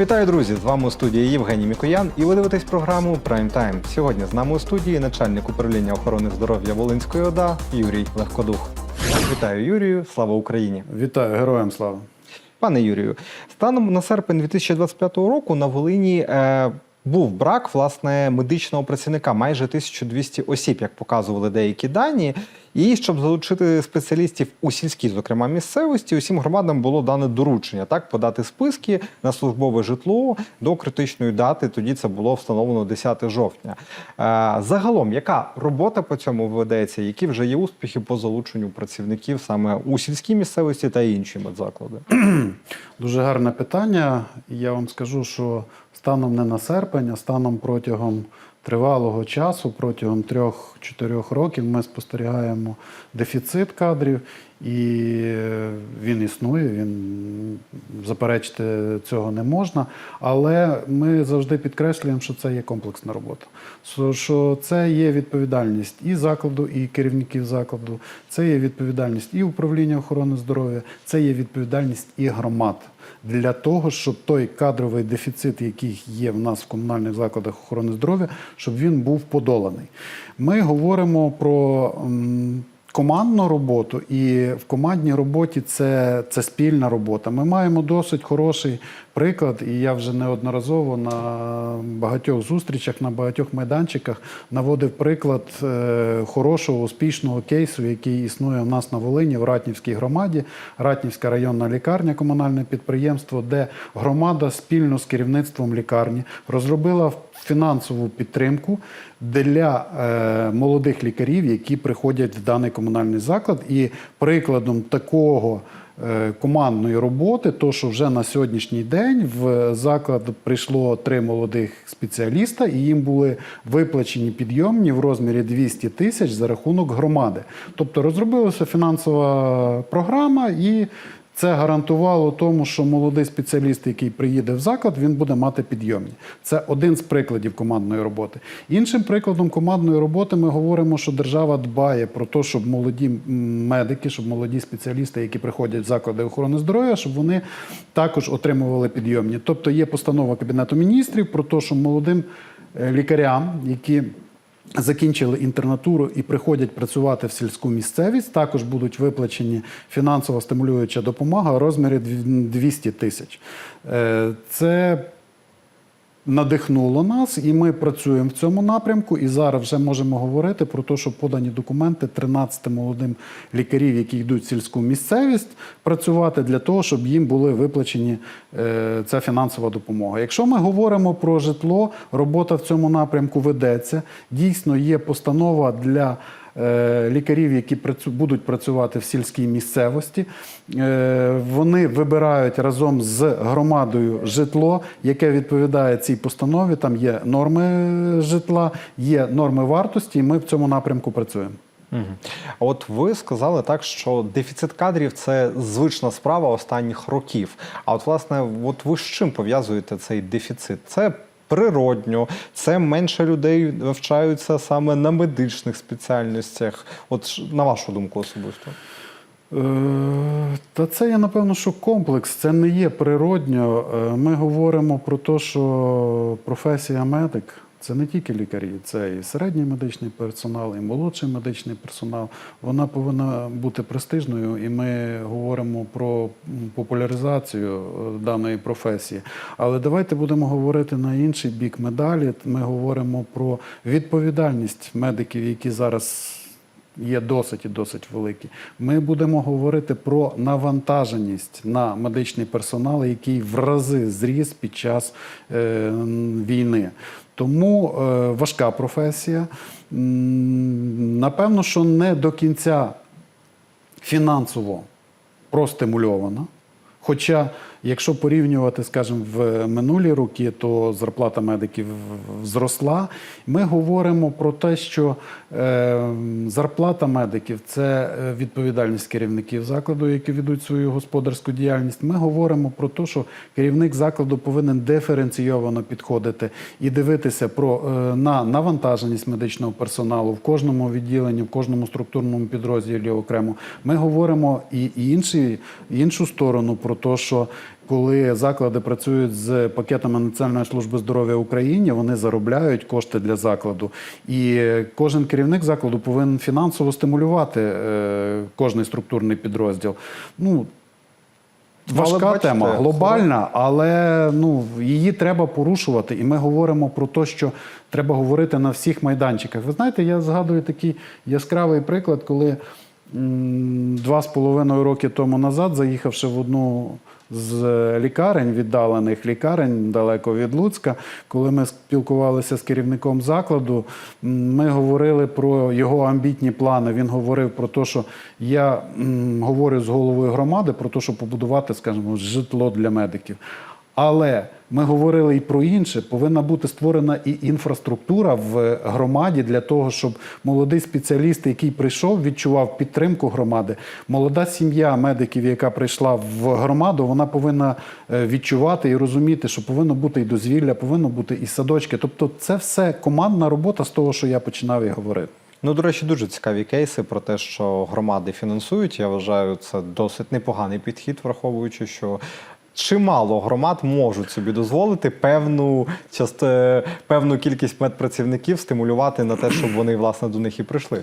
Вітаю, друзі! З вами у студії Євгеній Мікоян, і ви дивитесь програму Prime Time. Сьогодні з нами у студії начальник управління охорони здоров'я Волинської ОДА Юрій Легкодух. Вітаю Юрію! Слава Україні! Вітаю, героям слава. Пане Юрію, станом на серпень 2025 року на Волині е, був брак власне медичного працівника, майже 1200 осіб, як показували деякі дані. І щоб залучити спеціалістів у сільській, зокрема місцевості, усім громадам було дане доручення так подати списки на службове житло до критичної дати. Тоді це було встановлено 10 жовтня. Е, загалом, яка робота по цьому ведеться? Які вже є успіхи по залученню працівників саме у сільській місцевості та інші медзаклади? Дуже гарне питання. Я вам скажу, що станом не на серпень, а станом протягом тривалого часу, протягом 3-4 років, ми спостерігаємо дефіцит кадрів, і він існує, він заперечити цього не можна. Але ми завжди підкреслюємо, що це є комплексна робота. Що- це є відповідальність і закладу, і керівників закладу, це є відповідальність і управління охорони здоров'я, це є відповідальність і громад для того, щоб той кадровий дефіцит, який є в нас в комунальних закладах охорони здоров'я, щоб він був подоланий. Ми говоримо про командну роботу, і в командній роботі це, це спільна робота. Ми маємо досить хороший приклад, і я вже неодноразово на багатьох зустрічах, на багатьох майданчиках наводив приклад е, хорошого, успішного кейсу, який існує у нас на Волині в Ратнівській громаді, Ратнівська районна лікарня, комунальне підприємство, де громада спільно з керівництвом лікарні розробила фінансову підтримку для е, молодих лікарів, які приходять в даний комунальний заклад. І прикладом такого командної роботи, то що вже на сьогоднішній день в заклад прийшло три молодих спеціаліста, і їм були виплачені підйомні в розмірі 200 тисяч за рахунок громади. Тобто розробилася фінансова програма і. Це гарантувало тому, що молодий спеціаліст, який приїде в заклад, він буде мати підйомні. Це один з прикладів командної роботи. Іншим прикладом командної роботи ми говоримо, що держава дбає про те, щоб молоді медики, щоб молоді спеціалісти, які приходять в заклади охорони здоров'я, щоб вони також отримували підйомні. Тобто є постанова Кабінету міністрів про те, що молодим е, лікарям, які закінчили інтернатуру і приходять працювати в сільську місцевість, також будуть виплачені фінансово стимулююча допомога у розмірі дві- 200 тисяч. Е, Це надихнуло нас, і ми працюємо в цьому напрямку. І зараз вже можемо говорити про те, що подані документи 13 молодим лікарів, які йдуть в сільську місцевість, працювати для того, щоб їм були виплачені е, ця фінансова допомога. Якщо ми говоримо про житло, робота в цьому напрямку ведеться. Дійсно, є постанова для. Е, Лікарів, які будуть працювати в сільській місцевості, Е, вони вибирають разом з громадою житло, яке відповідає цій постанові. Там є норми житла, є норми вартості, і ми в цьому напрямку працюємо. А От ви сказали так, що дефіцит кадрів це звична справа останніх років. А от власне, от ви з чим пов'язуєте цей дефіцит? Це природньо, це менше людей вивчаються саме на медичних спеціальностях. От на вашу думку особисто. Е, Та це я напевно, що комплекс, це не є природньо. Е, Ми говоримо про те, що професія медик це не тільки лікарі, це і середній медичний персонал, і молодший медичний персонал. Вона повинна бути престижною, і ми говоримо про популяризацію е, даної професії. Але давайте будемо говорити на інший бік медалі. Ми говоримо про відповідальність медиків, які зараз є досить і досить великі. Ми будемо говорити про навантаженість на медичний персонал, який в рази зріс під час е, війни. Тому е, важка професія. Напевно, що не до кінця фінансово простимульована. Хоча, якщо порівнювати, скажімо, в минулі роки, то зарплата медиків зросла. Ми говоримо про те, що е, зарплата медиків це е, відповідальність керівників закладу, які ведуть свою господарську діяльність. Ми говоримо про те, що керівник закладу повинен диференційовано підходити і дивитися про, е, на навантаженість медичного персоналу в кожному відділенні, в кожному структурному підрозділі окремо. Ми говоримо і, інші, іншу сторону про те, що коли заклади працюють з пакетами Національної служби здоров'я України, вони заробляють кошти для закладу. І кожен керівник закладу повинен фінансово стимулювати е, кожний структурний підрозділ. Ну, Але Важка бачите, тема, глобальна, але ну, її треба порушувати. І ми говоримо про те, що треба говорити на всіх майданчиках. Ви знаєте, я згадую такий яскравий приклад, коли м, два з половиною роки тому назад, заїхавши в одну з лікарень, віддалених лікарень далеко від Луцька, коли ми спілкувалися з керівником закладу, ми говорили про його амбітні плани. Він говорив про те, що я говорю з головою громади про те, щоб побудувати, скажімо, житло для медиків. Але ми говорили і про інше. Повинна бути створена і інфраструктура в громаді для того, щоб молодий спеціаліст, який прийшов, відчував підтримку громади. Молода сім'я медиків, яка прийшла в громаду, вона повинна е, відчувати і розуміти, що повинно бути і дозвілля, повинно бути і садочки. Тобто, це все командна робота з того, що я починав і говорити. Ну, до речі, дуже цікаві кейси про те, що громади фінансують. Я вважаю, це досить непоганий підхід, враховуючи, що чимало громад можуть собі дозволити певну част... певну кількість медпрацівників стимулювати на те, щоб вони власне до них і прийшли.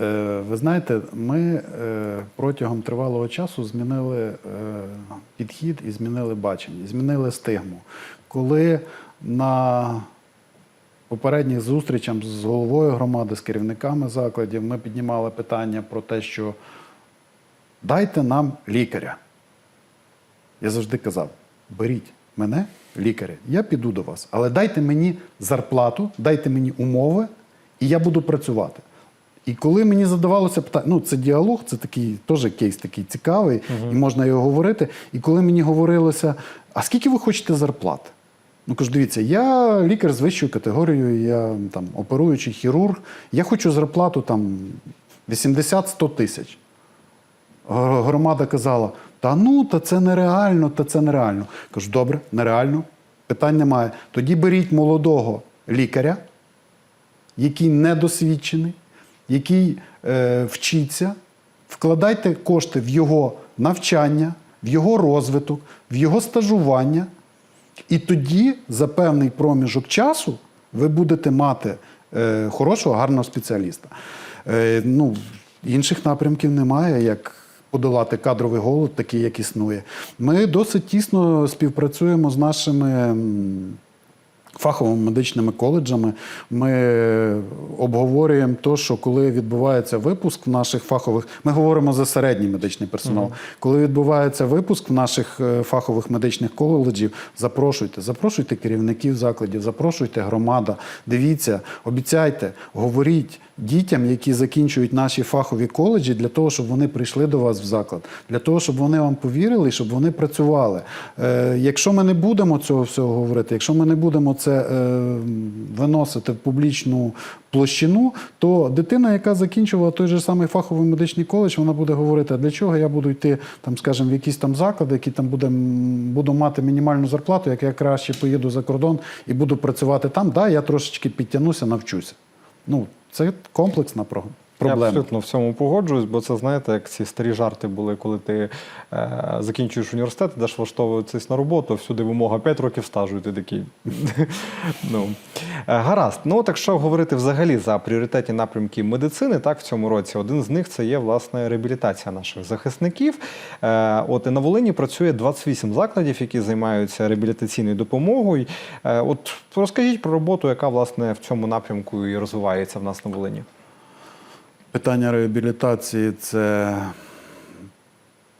Е, Ви знаєте, ми е, протягом тривалого часу змінили е, підхід і змінили бачення, змінили стигму. Коли на попередніх зустрічах з головою громади, з керівниками закладів, ми піднімали питання про те, що дайте нам лікаря. Я завжди казав: беріть мене, лікаря, я піду до вас, але дайте мені зарплату, дайте мені умови, і я буду працювати. І коли мені задавалося питання, ну це діалог, це такий теж кейс такий цікавий, і можна його говорити. І коли мені говорилося, а скільки ви хочете зарплати? Ну кажу, дивіться, я лікар з вищою категорією, я там оперуючий хірург, я хочу зарплату там 80-100 тисяч. Громада казала: та ну, та це нереально, та це нереально. Кажу, добре, нереально, питань немає. Тоді беріть молодого лікаря, який недосвідчений, який е, вчиться, вкладайте кошти в його навчання, в його розвиток, в його стажування. І тоді за певний проміжок часу ви будете мати е, хорошого, гарного спеціаліста. Е, ну, інших напрямків немає, як подолати кадровий голод, такий, як існує. Ми досить тісно співпрацюємо з нашими. Фаховими медичними коледжами ми обговорюємо те, що коли відбувається випуск в наших фахових, ми говоримо за середній медичний персонал. Коли відбувається випуск в наших е, фахових медичних коледжів, запрошуйте, запрошуйте керівників закладів, запрошуйте громада. Дивіться, обіцяйте, говоріть дітям, які закінчують наші фахові коледжі, для того, щоб вони прийшли до вас в заклад, для того, щоб вони вам повірили, щоб вони працювали. Е, якщо ми не будемо цього всього говорити, якщо ми не будемо це е, виносити в публічну площину, то дитина, яка закінчувала той же самий фаховий медичний коледж, вона буде говорити, а для чого я буду йти, там, скажімо, в якісь там заклади, які там буде, буду мати мінімальну зарплату, як я краще поїду за кордон і буду працювати там, да, я трошечки підтягнуся, навчуся. Ну, це комплексна про- Я абсолютно в цьому погоджуюсь, бо це знаєте, як ці старі жарти були, коли ти е, закінчуєш університет, ідеш влаштовуватись на роботу, всюди вимога 5 років стажу, і ти такий. ну. Е, гаразд. Ну, от якщо говорити взагалі за пріоритетні напрямки медицини, так, в цьому році, один з них це є власне реабілітація наших захисників. Е, от і на Волині працює 28 закладів, які займаються реабілітаційною допомогою. Е, от розкажіть про роботу, яка власне в цьому напрямку і розвивається в нас на Волині. Питання реабілітації це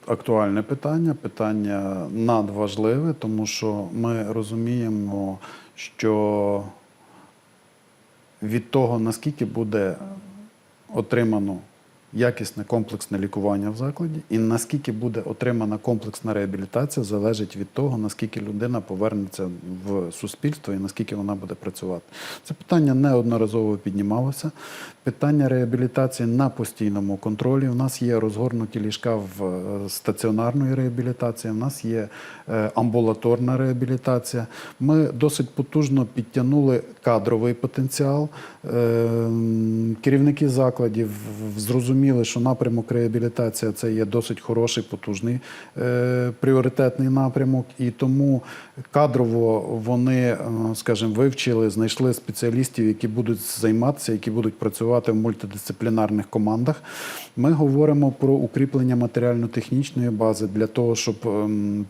актуальне питання, питання надважливе, тому що ми розуміємо, що від того, наскільки буде отримано якісне комплексне лікування в закладі, і наскільки буде отримана комплексна реабілітація, залежить від того, наскільки людина повернеться в суспільство і наскільки вона буде працювати. Це питання неодноразово піднімалося. Питання реабілітації на постійному контролі. У нас є розгорнуті ліжка в е, стаціонарної реабілітації, у нас є е, амбулаторна реабілітація. Ми досить потужно підтягнули кадровий потенціал. Е, Керівники закладів зрозуміли, що напрямок реабілітація це є досить хороший, потужний е, пріоритетний напрямок, і тому кадрово вони, е, скажімо, вивчили, знайшли спеціалістів, які будуть займатися, які будуть працювати в мультидисциплінарних командах. Ми говоримо про укріплення матеріально-технічної бази для того, щоб ем,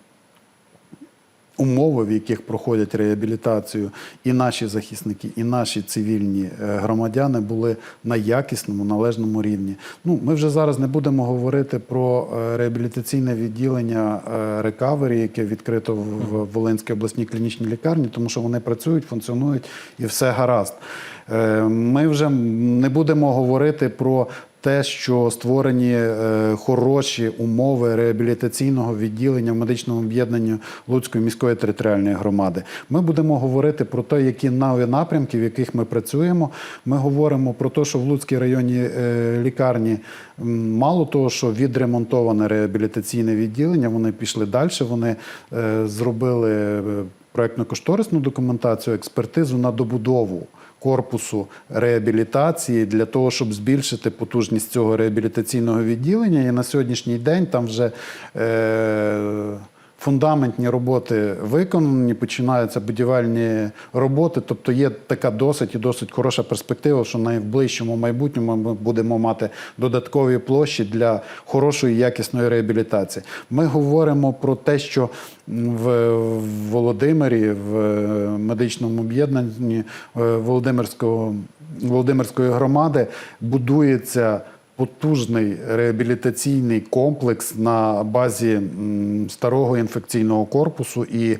умови, в яких проходять реабілітацію, і наші захисники, і наші цивільні е, громадяни були на якісному, належному рівні. Ну, ми вже зараз не будемо говорити про е, реабілітаційне відділення е, рекавері, яке відкрито в Волинській обласній клінічній лікарні, тому що вони працюють, функціонують і все гаразд. Ми вже не будемо говорити про те, що створені е, хороші умови реабілітаційного відділення в медичному об'єднанні Луцької міської територіальної громади. Ми будемо говорити про те, які нові напрямки, в яких ми працюємо. Ми говоримо про те, що в Луцькій районній е, лікарні мало того, що відремонтоване реабілітаційне відділення, вони пішли далі. Вони е, зробили е, проектно-кошторисну документацію, експертизу на добудову корпусу реабілітації для того, щоб збільшити потужність цього реабілітаційного відділення. І на сьогоднішній день там вже е, фундаментні роботи виконані, починаються будівельні роботи. Тобто є така досить і досить хороша перспектива, що в найближчому майбутньому ми будемо мати додаткові площі для хорошої якісної реабілітації. Ми говоримо про те, що в Володимирі, в е, медичному об'єднанні е, Володимирського, Володимирської громади будується потужний реабілітаційний комплекс на базі старого інфекційного корпусу, і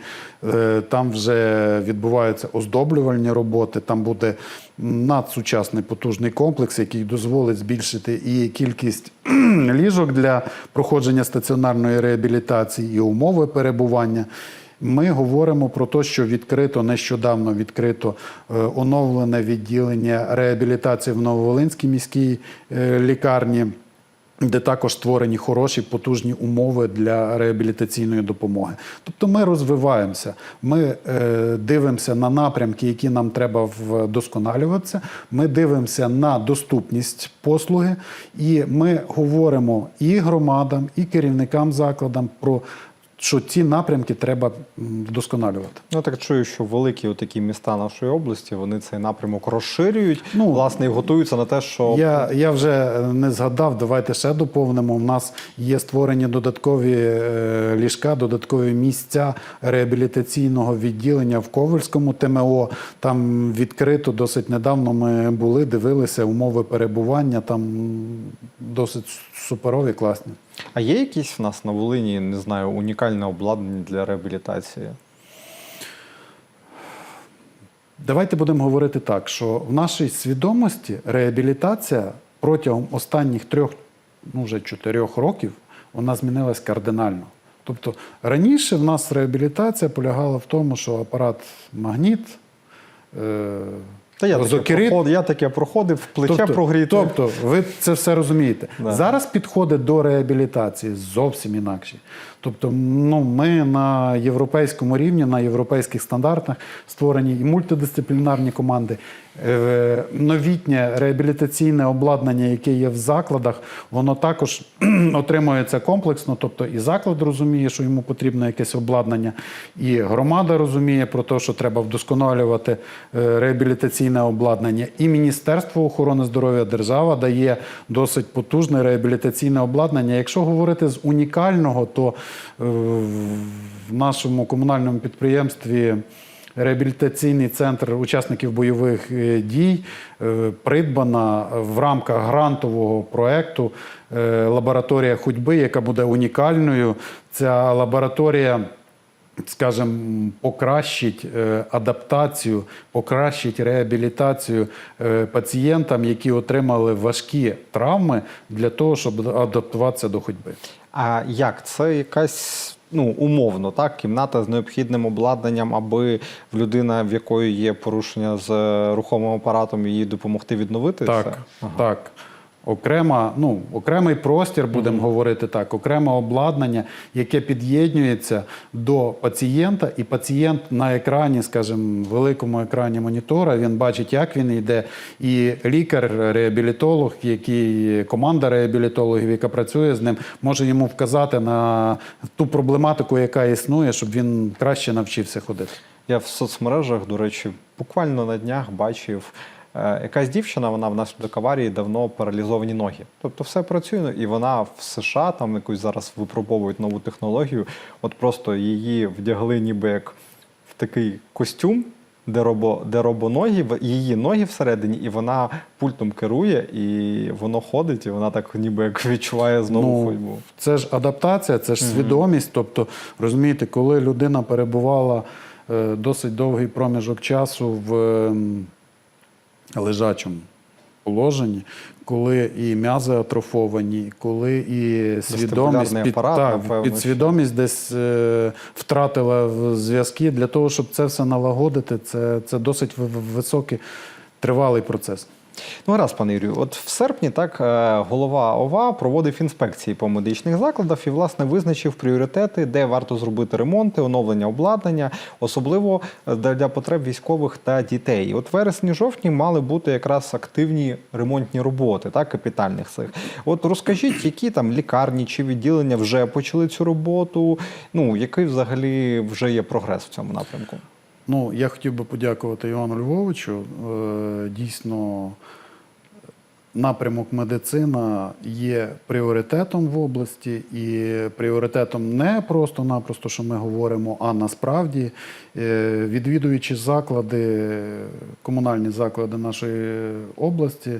е, там вже відбуваються оздоблювальні роботи. Там буде надсучасний потужний комплекс, який дозволить збільшити і кількість ліжок для проходження стаціонарної реабілітації, і умови перебування. Ми говоримо про те, що відкрито нещодавно відкрито е, оновлене відділення реабілітації в Нововолинській міській е, лікарні, де також створені хороші потужні умови для реабілітаційної допомоги. Тобто ми розвиваємося, ми е, дивимося на напрямки, які нам треба вдосконалюватися. Ми дивимося на доступність послуги, і ми говоримо і громадам, і керівникам закладам про що ці напрямки треба вдосконалювати. Ну так чую, що великі такі міста нашої області вони цей напрямок розширюють, Ну, власне, і готуються на те, що Я, я вже не згадав, давайте ще доповнимо. У нас є створені додаткові е, ліжка, додаткові місця реабілітаційного відділення в Ковальському ТМО. Там відкрито досить недавно ми були, дивилися умови перебування. Там досить суперові, класні. А є якісь в нас на Волині, не знаю, унікальне обладнання для реабілітації? Давайте будемо говорити так, що в нашій свідомості реабілітація протягом останніх трьох, ну вже чотирьох років, вона змінилась кардинально. Тобто раніше в нас реабілітація полягала в тому, що апарат магніт. Е- Та я таке, проход, я таке проходив, плече тобто, прогріти. Тобто, ви це все розумієте. Да. Зараз підходи до реабілітації зовсім інакші. Тобто, ну, ми на європейському рівні, на європейських стандартах створені і мультидисциплінарні команди. Е, Новітнє реабілітаційне обладнання, яке є в закладах, воно також отримується комплексно. Тобто і заклад розуміє, що йому потрібно якесь обладнання, і громада розуміє про те, що треба вдосконалювати е, реабілітаційне обладнання. І Міністерство охорони здоров'я держава дає досить потужне реабілітаційне обладнання. Якщо говорити з унікального, то в нашому комунальному підприємстві. Реабілітаційний центр учасників бойових е, дій е, придбана в рамках грантового проекту е, лабораторія ходьби, яка буде унікальною. Ця лабораторія скажімо, покращить е, адаптацію, покращить реабілітацію е, пацієнтам, які отримали важкі травми, для того, щоб адаптуватися до ходьби. А як? Це якась. Ну, умовно, так, кімната з необхідним обладнанням, аби в людина, в якої є порушення з рухомим апаратом, її допомогти відновити Так, це? Ага. так. Окрема, ну, окремий простір, будемо говорити так, окреме обладнання, яке під'єднується до пацієнта, і пацієнт на екрані, скажімо, великому екрані монітора, він бачить, як він йде. І лікар, реабілітолог, який команда реабілітологів, яка працює з ним, може йому вказати на ту проблематику, яка існує, щоб він краще навчився ходити. Я в соцмережах, до речі, буквально на днях бачив. Е, Якась дівчина, вона внаслідок аварії давно паралізовані ноги. Тобто все працює, і вона в США там якусь зараз випробовують нову технологію. От просто її вдягли ніби як в такий костюм, де робо, де робоногі, її ноги всередині, і вона пультом керує, і воно ходить, і вона так ніби як відчуває знову ходьбу. Це ж адаптація, це ж свідомість. Тобто, розумієте, коли людина перебувала е, досить довгий проміжок часу в ем, лежачому положенні, коли і м'язи атрофовані, коли і свідомість під, апарат, так, напевно, підсвідомість десь е, втратила в зв'язки. Для того, щоб це все налагодити, це, це досить високий тривалий процес. Ну, гаразд, пане Юрію, от в серпні так е, голова ОВА проводив інспекції по медичних закладах і, власне, визначив пріоритети, де варто зробити ремонти, оновлення обладнання, особливо е, для потреб військових та дітей. От вересні-жовтні мали бути якраз активні ремонтні роботи, так, капітальних цих. От розкажіть, які там лікарні чи відділення вже почали цю роботу? Ну, який взагалі вже є прогрес в цьому напрямку? Ну, я хотів би подякувати Івану Львовичу. Е, Дійсно, напрямок медицина є пріоритетом в області, і пріоритетом не просто-напросто, що ми говоримо, а насправді, е, відвідуючи заклади, комунальні заклади нашої області,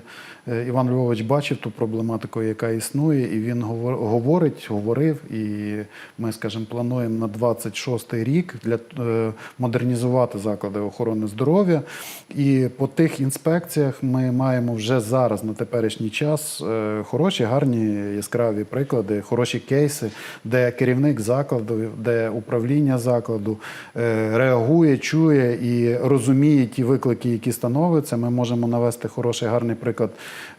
е, Іван Львович бачив ту проблематику, яка існує, і він говорить, говорив, і ми, скажімо, плануємо на 26 рік для е, модернізувати заклади охорони здоров'я. І по тих інспекціях ми маємо вже зараз на теперішній час е, хороші, гарні яскраві приклади, хороші кейси, де керівник закладу, де управління закладу е, реагує, чує і розуміє ті виклики, які становляться. Ми можемо навести хороший гарний приклад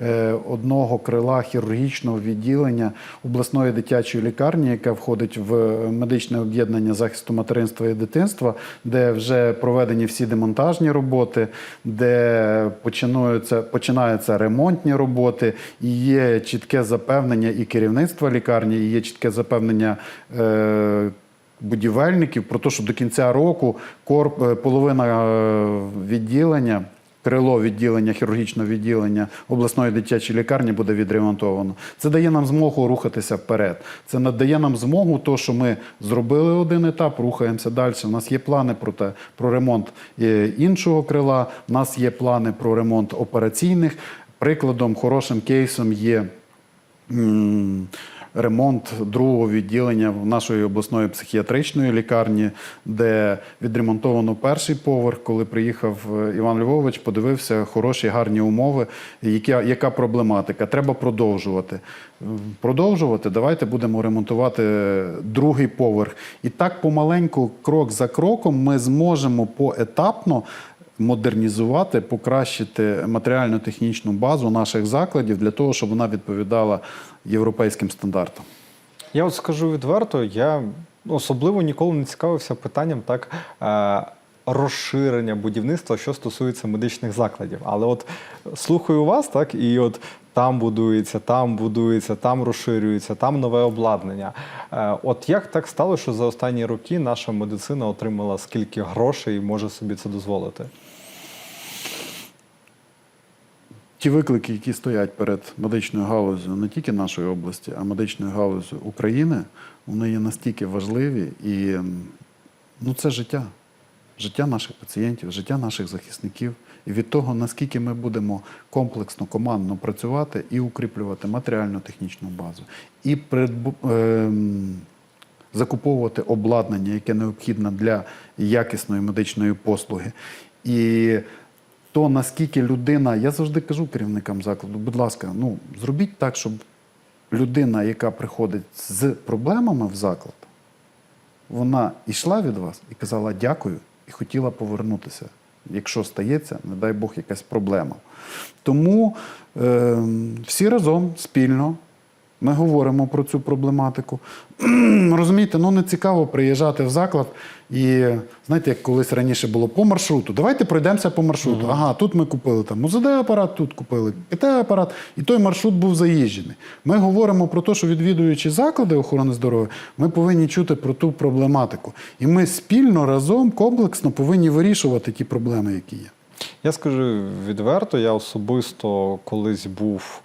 е, одного крила хірургічного відділення обласної дитячої лікарні, яка входить в медичне об'єднання захисту материнства і дитинства, де вже проведені всі демонтажні роботи, де починаються, починаються ремонтні роботи, і є чітке запевнення і керівництва лікарні, і є чітке запевнення. Е, Будівельників про те, що до кінця року корп, е, половина е, відділення, крило відділення, хірургічного відділення обласної дитячої лікарні буде відремонтовано. Це дає нам змогу рухатися вперед. Це надає нам змогу, то, що ми зробили один етап, рухаємося далі. У нас є плани про те, про ремонт е, іншого крила. У нас є плани про ремонт операційних. Прикладом, хорошим кейсом є. Ремонт другого відділення нашої обласної психіатричної лікарні, де відремонтовано перший поверх. Коли приїхав е, Іван Львович, подивився хороші, гарні умови. Яка, яка проблематика? Треба продовжувати. Продовжувати. Давайте будемо ремонтувати другий поверх. І так помаленьку, крок за кроком, ми зможемо поетапно модернізувати, покращити матеріально-технічну базу наших закладів для того, щоб вона відповідала європейським стандартам. Я от скажу відверто, я особливо ніколи не цікавився питанням так. Е- Розширення будівництва, що стосується медичних закладів. Але от слухаю вас, так, і от там будується, там будується, там розширюється, там нове обладнання. Е, от як так стало, що за останні роки наша медицина отримала скільки грошей і може собі це дозволити? Ті виклики, які стоять перед медичною галузю не тільки нашої області, а медичною галузю України, вони є настільки важливі і ну, це життя. Життя наших пацієнтів, життя наших захисників. І від того, наскільки ми будемо комплексно, командно працювати і укріплювати матеріально-технічну базу, і придбу- ем, закуповувати обладнання, яке необхідне для якісної медичної послуги. І то наскільки людина, я завжди кажу керівникам закладу, будь ласка, ну зробіть так, щоб людина, яка приходить з проблемами в заклад, вона йшла від вас і казала дякую і хотіла повернутися, якщо стається, не дай Бог, якась проблема. Тому е, всі разом спільно ми говоримо про цю проблематику. Розумієте, ну не цікаво приїжджати в заклад і знаєте, як колись раніше було по маршруту. Давайте пройдемося по маршруту. Ага, тут ми купили там УЗД-апарат, тут купили КТ-апарат, і той маршрут був заїжджений. Ми говоримо про те, що відвідуючи заклади охорони здоров'я, ми повинні чути про ту проблематику. І ми спільно разом комплексно повинні вирішувати ті проблеми, які є. Я скажу відверто, я особисто колись був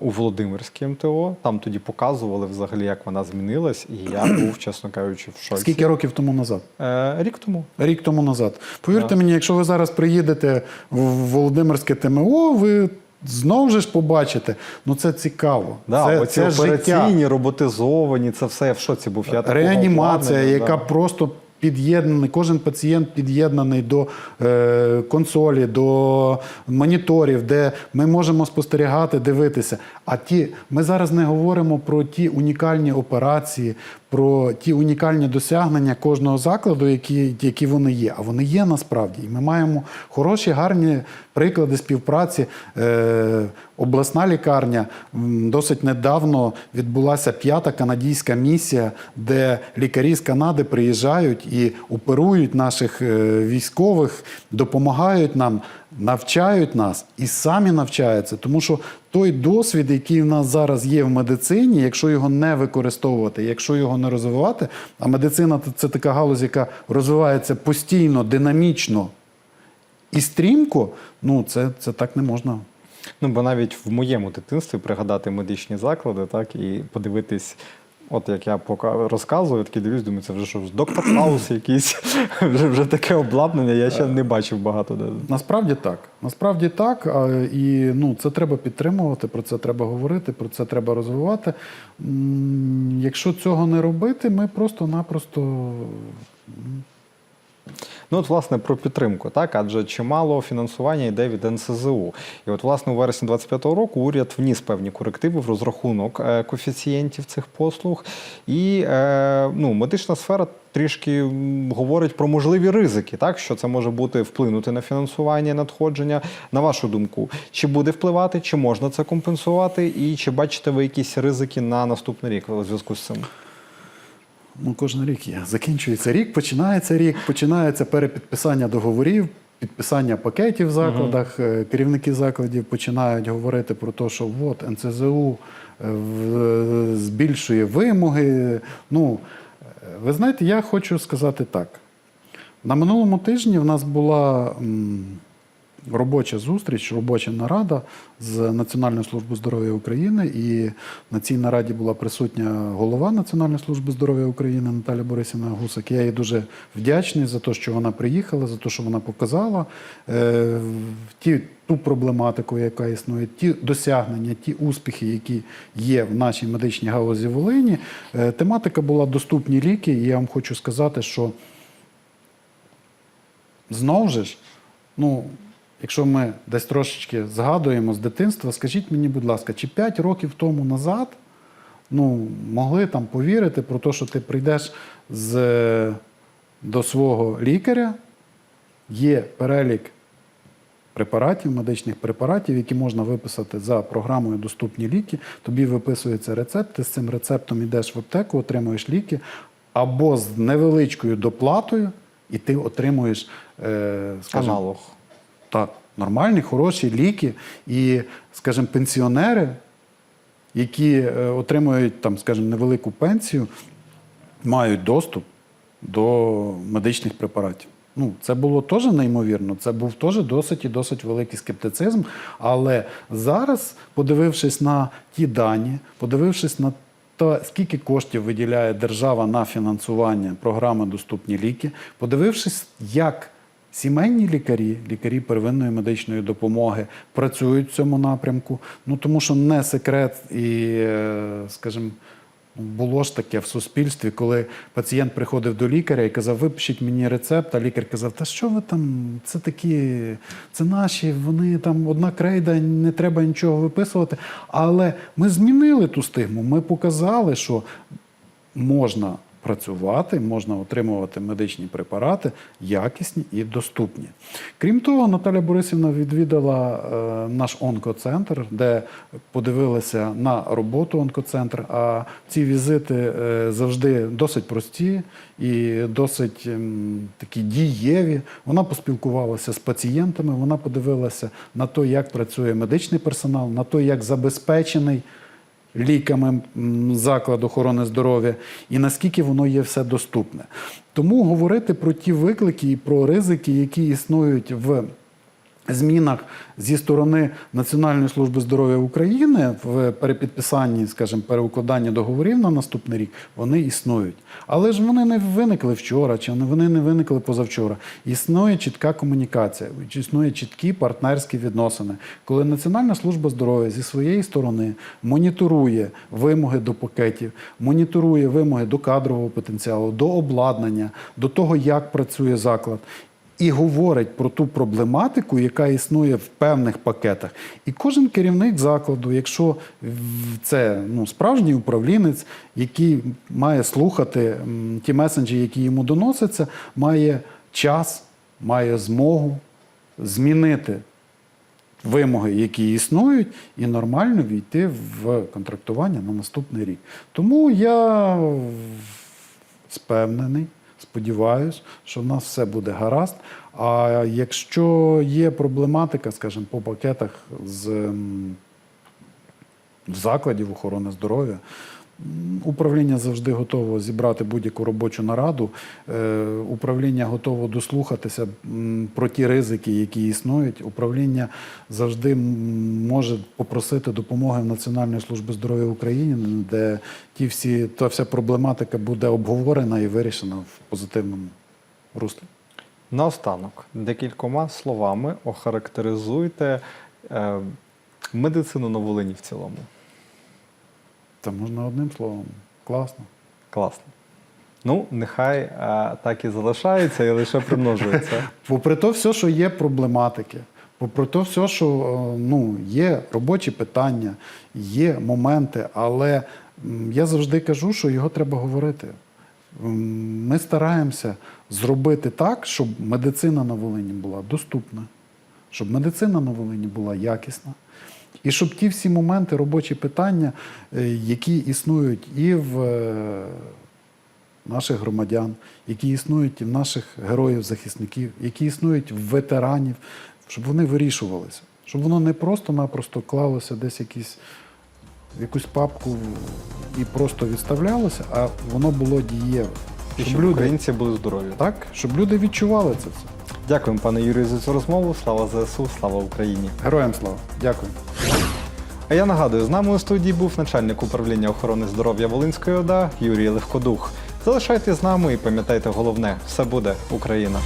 у Володимирській МТО. Там тоді показували взагалі, як вона змінилась, і я був, чесно кажучи, в шоці. Скільки років тому назад? Е, рік тому. Рік тому назад. Повірте мені, якщо ви зараз приїдете в Володимирське ТМО, ви знову ж побачите. Ну це цікаво. Да, це, оці це життя. операційні, роботизовані, це все я в шоці був. Я реанімація, яка да. просто під'єднаний, кожен пацієнт під'єднаний до е, консолі, до моніторів, де ми можемо спостерігати, дивитися. А ті, ми зараз не говоримо про ті унікальні операції, про ті унікальні досягнення кожного закладу, які, які вони є. А вони є насправді. І ми маємо хороші, гарні приклади співпраці. Е, обласна лікарня досить недавно відбулася п'ята канадійська місія, де лікарі з Канади приїжджають і оперують наших е, військових, допомагають нам, навчають нас і самі навчаються. Тому що той досвід, який в нас зараз є в медицині, якщо його не використовувати, якщо його не розвивати, а медицина це така галузь, яка розвивається постійно, динамічно і стрімко, ну це, це так не можна. Ну, бо навіть в моєму дитинстві пригадати медичні заклади, так, і подивитись, от як я пока розказую, такий дивлюсь, думаю, це вже що, доктор Хаус якийсь, вже, вже таке обладнання, я ще не бачив багато де. Насправді так. Насправді так. І ну, це треба підтримувати, про це треба говорити, про це треба розвивати. Якщо цього не робити, ми просто-напросто. Ну, от, власне, про підтримку, так, адже чимало фінансування йде від НСЗУ. І от, власне, у вересні 25-го року уряд вніс певні корективи в розрахунок е, коефіцієнтів цих послуг. І е, ну, медична сфера трішки говорить про можливі ризики, так, що це може бути вплинути на фінансування, надходження. На вашу думку, чи буде впливати, чи можна це компенсувати, і чи бачите ви якісь ризики на наступний рік у зв'язку з цим? Ну, кожен рік є. Закінчується рік, починається рік, починається перепідписання договорів, підписання пакетів в закладах. Е, Керівники закладів починають говорити про те, що от НЦЗУ е, збільшує вимоги. Ну, е, ви знаєте, я хочу сказати так. На минулому тижні в нас була робоча зустріч, робоча нарада з Національною службою здоров'я України. І на цій нараді була присутня голова Національної служби здоров'я України Наталя Борисівна Гусак. Я їй дуже вдячний за те, що вона приїхала, за те, що вона показала е, ті, ту проблематику, яка існує, ті досягнення, ті успіхи, які є в нашій медичній галузі Волині. Е, тематика була доступні ліки, і я вам хочу сказати, що Знову ж, ну, якщо ми десь трошечки згадуємо з дитинства, скажіть мені, будь ласка, чи 5 років тому назад ну, могли там повірити про те, що ти прийдеш з, до свого лікаря, є перелік препаратів, медичних препаратів, які можна виписати за програмою Доступні ліки. Тобі виписується рецепт, ти з цим рецептом йдеш в аптеку, отримуєш ліки або з невеличкою доплатою, і ти отримуєш е, скажімо, Аналог. Так, нормальні, хороші ліки. І, скажімо, пенсіонери, які е, отримують там, скажімо, невелику пенсію, мають доступ до медичних препаратів. Ну, це було теж неймовірно. Це був теж досить і досить великий скептицизм. Але зараз, подивившись на ті дані, подивившись на те, скільки коштів виділяє держава на фінансування програми Доступні ліки, подивившись, як Сімейні лікарі, лікарі первинної медичної допомоги працюють в цьому напрямку. Ну тому що не секрет, і, е, скажімо, було ж таке в суспільстві, коли пацієнт приходив до лікаря і казав, випишіть мені рецепт, а лікар казав, та що ви там, це такі, це наші, вони там одна крейда, не треба нічого виписувати. Але ми змінили ту стигму. Ми показали, що можна працювати, можна отримувати медичні препарати якісні і доступні. Крім того, Наталя Борисівна відвідала е, наш онкоцентр, де подивилася на роботу онкоцентру. А ці візити е, завжди досить прості і досить ем, такі дієві. Вона поспілкувалася з пацієнтами, вона подивилася на те, як працює медичний персонал, на те, як забезпечений ліками заклад охорони здоров'я і наскільки воно є все доступне. Тому говорити про ті виклики і про ризики, які існують в змінах зі сторони Національної служби здоров'я України в перепідписанні, скажімо, переукладанні договорів на наступний рік, вони існують. Але ж вони не виникли вчора, чи вони не виникли позавчора. Існує чітка комунікація, існує чіткі партнерські відносини, коли Національна служба здоров'я зі своєї сторони моніторує вимоги до пакетів, моніторує вимоги до кадрового потенціалу, до обладнання, до того, як працює заклад і говорить про ту проблематику, яка існує в певних пакетах. І кожен керівник закладу, якщо це ну, справжній управлінець, який має слухати ті месенджі, які йому доносяться, має час, має змогу змінити вимоги, які існують, і нормально війти в контрактування на наступний рік. Тому я впевнений, сподіваюся, що в нас все буде гаразд. А якщо є проблематика, скажімо, по пакетах з закладів охорони здоров'я, управління завжди готово зібрати будь-яку робочу нараду. Е, Управління готово дослухатися про ті ризики, які існують. Управління завжди може попросити допомоги в Національної служби здоров'я України, де ті всі, та вся проблематика буде обговорена і вирішена в позитивному руслі. Наостанок, декількома словами охарактеризуйте е, медицину на Волині в цілому. Це можна одним словом. Класно. Класно. Ну, нехай е, так і залишається і лише примножується. Попри то все, що є проблематики, попри то все, що е, ну, є робочі питання, є моменти, але я завжди кажу, що його треба говорити. Ми стараємося зробити так, щоб медицина на Волині була доступна, щоб медицина на Волині була якісна. І щоб ті всі моменти, робочі питання, е, які існують і в е, наших громадян, які існують і в наших героїв-захисників, які існують в ветеранів, щоб вони вирішувалися. Щоб воно не просто-напросто клалося десь якісь, в якусь папку і просто відставлялося, а воно було дієве. І Щоб щоб люди, українці були здорові. так, щоб люди відчували це все. Дякуємо, пане Юрію, за цю розмову. Слава ЗСУ, слава Україні. Героям слава. Дякую. А я нагадую, з нами у студії був начальник управління охорони здоров'я Волинської ОДА Юрій Легкодух. Залишайтесь з нами і пам'ятайте головне, все буде Україна.